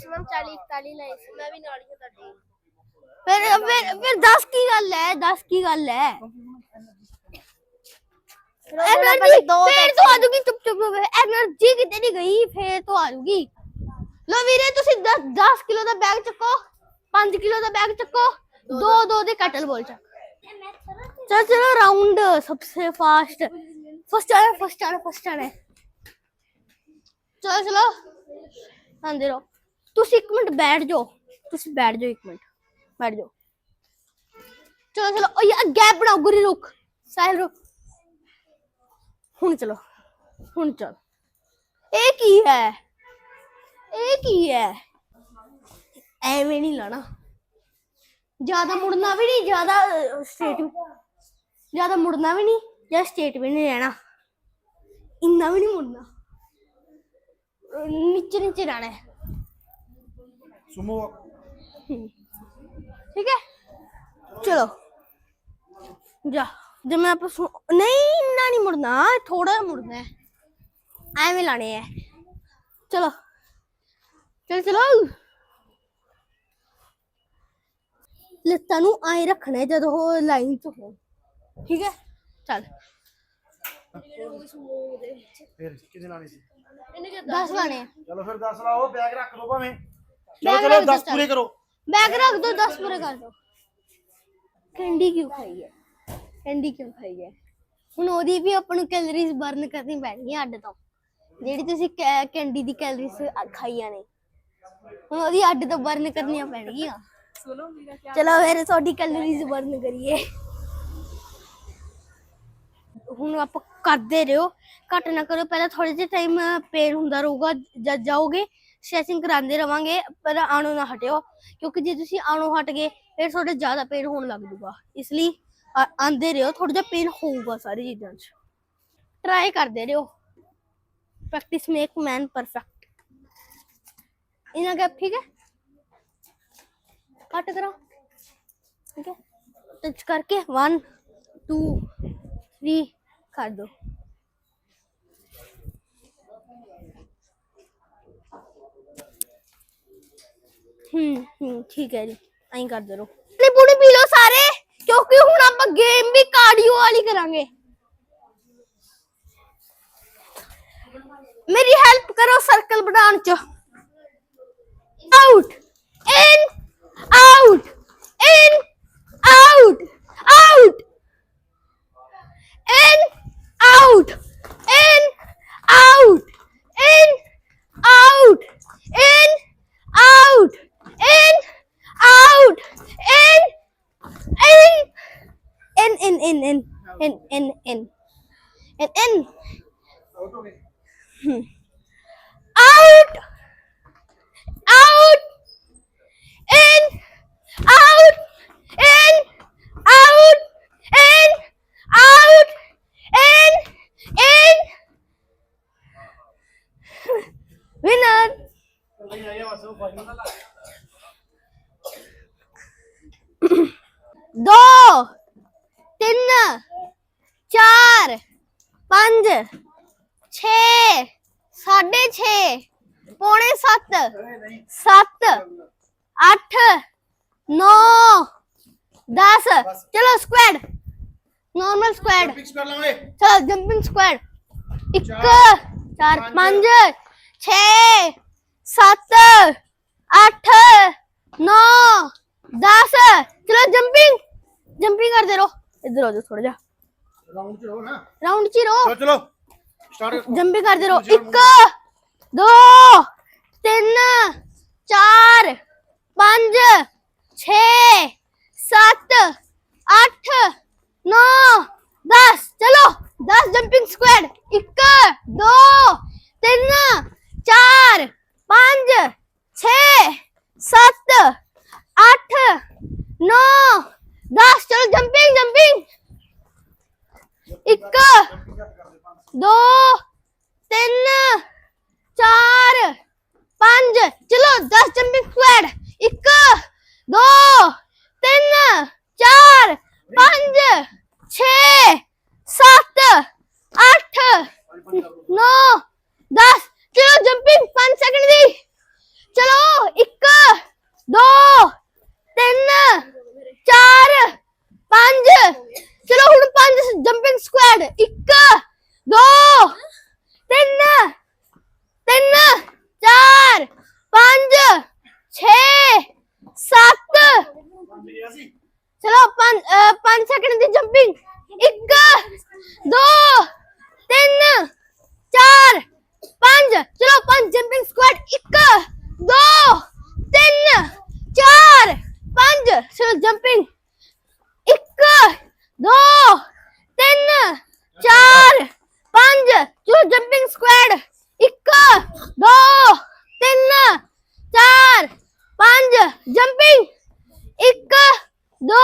Maximum 40 41 ਲਾਈ ਸੀ ਮੈਂ ਵੀ ਨਾਲ ਹੀ ਹਾਂ ਤੁਹਾਡੇ ਫਿਰ ਫਿਰ ਫਿਰ 10 ਕੀ ਗੱਲ ਹੈ 10 ਕੀ ਗੱਲ ਹੈ एनर्जी फिर तो आ जाऊगी चुप चुप एनर्जी कितने नहीं गई फिर तो आ जाऊगी ਲੋ ਵੀਰੇ ਤੁਸੀਂ 10 10 ਕਿਲੋ ਦਾ ਬੈਗ ਚੱਕੋ 5 ਕਿਲੋ ਦਾ ਬੈਗ ਚੱਕੋ ਦੋ ਦੋ ਦੇ ਕਟਲ ਬੋਲ ਚੱਕ। ਚਲ ਚਲੋ ਰਾਉਂਡ ਸਭ ਤੋਂ ਫਾਸਟ ਫਸਟ ਆਣਾ ਫਸਟ ਆਣਾ ਫਸਟ ਆਣਾ ਚਲੋ ਚਲੋ। ਆਂਦੇ ਰਹੋ। ਤੁਸੀਂ ਇੱਕ ਮਿੰਟ ਬੈਠ ਜਾਓ। ਤੁਸੀਂ ਬੈਠ ਜਾਓ ਇੱਕ ਮਿੰਟ। ਬੈਠ ਜਾਓ। ਚਲੋ ਚਲੋ, ਓਏ ਆ ਗੈਪ ਬਣਾਓ ਗੁਰੀ ਰੁਕ ਸਾਹਿਲ ਰੁਕ ਹੁਣ ਚਲੋ, ਹੁਣ ਚਲ। ਇਹ ਕੀ ਹੈ? ਇਹ ਕੀ ਹੈ? ਐਵੇਂ ਨਹੀਂ ਲਾਣਾ। ਜ਼ਿਆਦਾ ਮੁੜਨਾ ਵੀ ਨਹੀਂ, ਜ਼ਿਆਦਾ ਸਟੇਟ ਜ਼ਿਆਦਾ ਮੁੜਨਾ ਵੀ ਨਹੀਂ, ਜਾਂ ਸਟੇਟ ਵੀ ਨਹੀਂ ਰਹਿਣਾ। ਇੰਨਾ ਵੀ ਨਹੀਂ ਮੁੜਨਾ। ਨੀਚੇ ਨੀਚੇ ਰਹਿਣਾ ਹੈ। सुमो। ठीक है? चलो। जा। जब मैं आप नहीं इन्ना नहीं मुड़ना थोड़ा मुड़ना है। ਐਵੇਂ ਲਾਣੇ ਐ ਚਲੋ ਚਲ ਚਲੋ ਲੱਤਾਂ ਨੂੰ ਆਏ ਰੱਖਣਾ ਜਦੋਂ ਉਹ ਲਾਈਨ ਚ ਹੋ ਠੀਕ ਹੈ ਚਲ ਫਿਰ ਕਿਹਦੇ ਲਾਣੇ ਸੀ 10 ਲਾਣੇ ਚਲੋ ਫਿਰ 10 ਬੈਗ ਚਲੋ ਚਲੋ ਰੱਖ ਦਿਓ 10 ਪੂਰੇ ਕਰੋ बैग रख दो दस पूरे कर दो कैंडी क्यों खाई है कैंडी क्यों खाई है ਹੁਣ ਉਹਦੀ ਵੀ ਆਪਾਂ ਨੂੰ ਕੈਲਰੀਜ਼ ਬਰਨ ਕਰਨੀ ਪੈਣਗੀਆਂ ਅੱਡ ਤੋਂ ਜਿਹੜੀ ਤੁਸੀਂ ਕੈਂਡੀ ਦੀ ਕੈਲਰੀਜ਼ ਖਾਈਆਂ ਨੇ ਹੁਣ ਉਹਦੀ ਅੱਡ ਤੋਂ ਬਰਨ ਕਰਨੀਆਂ ਪੈਣਗੀਆਂ ਸੁਣੋ ਮੇਰਾ ਕੀ ਚਲੋ ਫਿਰ ਤੁਹਾਡੀ ਕੈਲਰੀਜ਼ ਬਰਨ ਕਰੀਏ ਹੁਣ ਆਪਾਂ ਕਰਦੇ ਰਹੋ ਘੱਟ ਨਾ ਕਰੋ ਪਹਿਲਾਂ ਥੋੜੇ ਜਿਹੇ ਟਾਈਮ ਪੇਨ ਹੁੰਦਾ ਰਹੂਗਾ ਜਦ ਜਾਓਗੇ ਸਟ੍ਰੈਚਿੰਗ ਕਰਾਉਂਦੇ ਰਵਾਂਗੇ, ਪਰ ਆਣੋ ਨਾ ਹਟਿਓ, ਕਿਉਂਕਿ ਜੇ ਤੁਸੀਂ ਆਣੋ ਹਟ ਗਏ, ਫਿਰ ਤੁਹਾਡੇ ਜ਼ਿਆਦਾ ਪੇਨ ਹੋਣ ਲੱਗ ਜੂਗਾ। ਇਸ ਲਈ ਆਂਦੇ ਰਹੋ ਥੋੜਾ ਜਿਹਾ ਪੇਨ ਹੋਊਗਾ ਸਾਰੀ ਚੀਜ਼ਾਂ 'ਚ। ਟਰਾਈ ਕਰਦੇ ਰਹੋ। ਪ੍ਰੈਕਟਿਸ ਮੇਕ ਮੈਨ ਪਰਫੈਕਟ ਇਹਨਾਂ ਗੈਪ ਠੀਕ ਹੈ? ਕੱਟ ਕਰੋ ਠੀਕ ਹੈ? ਟੱਚ ਕਰਕੇ 1 2 3 ਕਰ ਦੋ। ਹੂੰ ਹੂੰ, ਠੀਕ ਹੈ ਜੀ। ਐਂ ਕਰਦੇ ਰਹੋ। ਨਹੀਂ ਪੂਣੀ ਪੀ ਲਓ ਸਾਰੇ, ਕਿਉਂਕਿ ਹੁਣ ਆਪਾਂ ਗੇਮ ਵੀ ਕਾਰਡੀਓ ਵਾਲੀ ਕਰਾਂਗੇ। ਮੇਰੀ ਹੈਲਪ ਕਰੋ ਸਰਕਲ ਬਣਾਉਣ ਚ। Out in out In, in, in, in, in, in, in, hmm. out. Out. In out. In out. In out. In in winner. Go तीन चार पंज छे साढ़े छे पौने सत सत अठ नौ दस। चलो स्क्वाड नॉर्मल स्क्वाड चलो जंपिंग स्क्वाड एक चार पंज छे सत अठ नौ दस। चलो जंपिंग जंपिंग करते रहो। ਇੱਧਰ ਆ ਜਾਓ ਥੋੜਾ ਜਿਹਾ। ਰਾਉਂਡ ਚ ਰਹੋ ਨਾ। ਰਾਉਂਡ ਚ ਰਹੋ। ਚਲੋ ਸਟਾਰਟ ਜੰਪਿੰਗ ਕਰਦੇ ਰਹੋ। 1 2 3 4 5 6 7 8 9 10 ਚਲੋ 10 ਜੰਪਿੰਗ ਸਕੁਐਡ 1 2 3 4 दो, तीन, चार, पाँच, चलो दस जंपिंग स्क्वाड एक, दो, तीन, चार, पाँच, छ, सात, आठ, नौ, दस। चलो जंपिंग पाँच सेकंड दी। चलो एक, दो, तीन, चार, पाँच। चलो हूँ पाँच जंपिंग स्क्वाड एक 5 ਸੈਕਿੰਡ ਦੀ ਜੰਪਿੰਗ 1 2 3 4 5 ਚਲੋ 5 ਜੰਪਿੰਗ ਸਕੁਐਡ 1 2 3 4 5 ਚਲੋ ਜੰਪਿੰਗ 1 2 3 4 5 ਚਲੋ ਜੰਪਿੰਗ ਸਕੁਐਡ 1 2 3 4 5 ਜੰਪਿੰਗ 1 2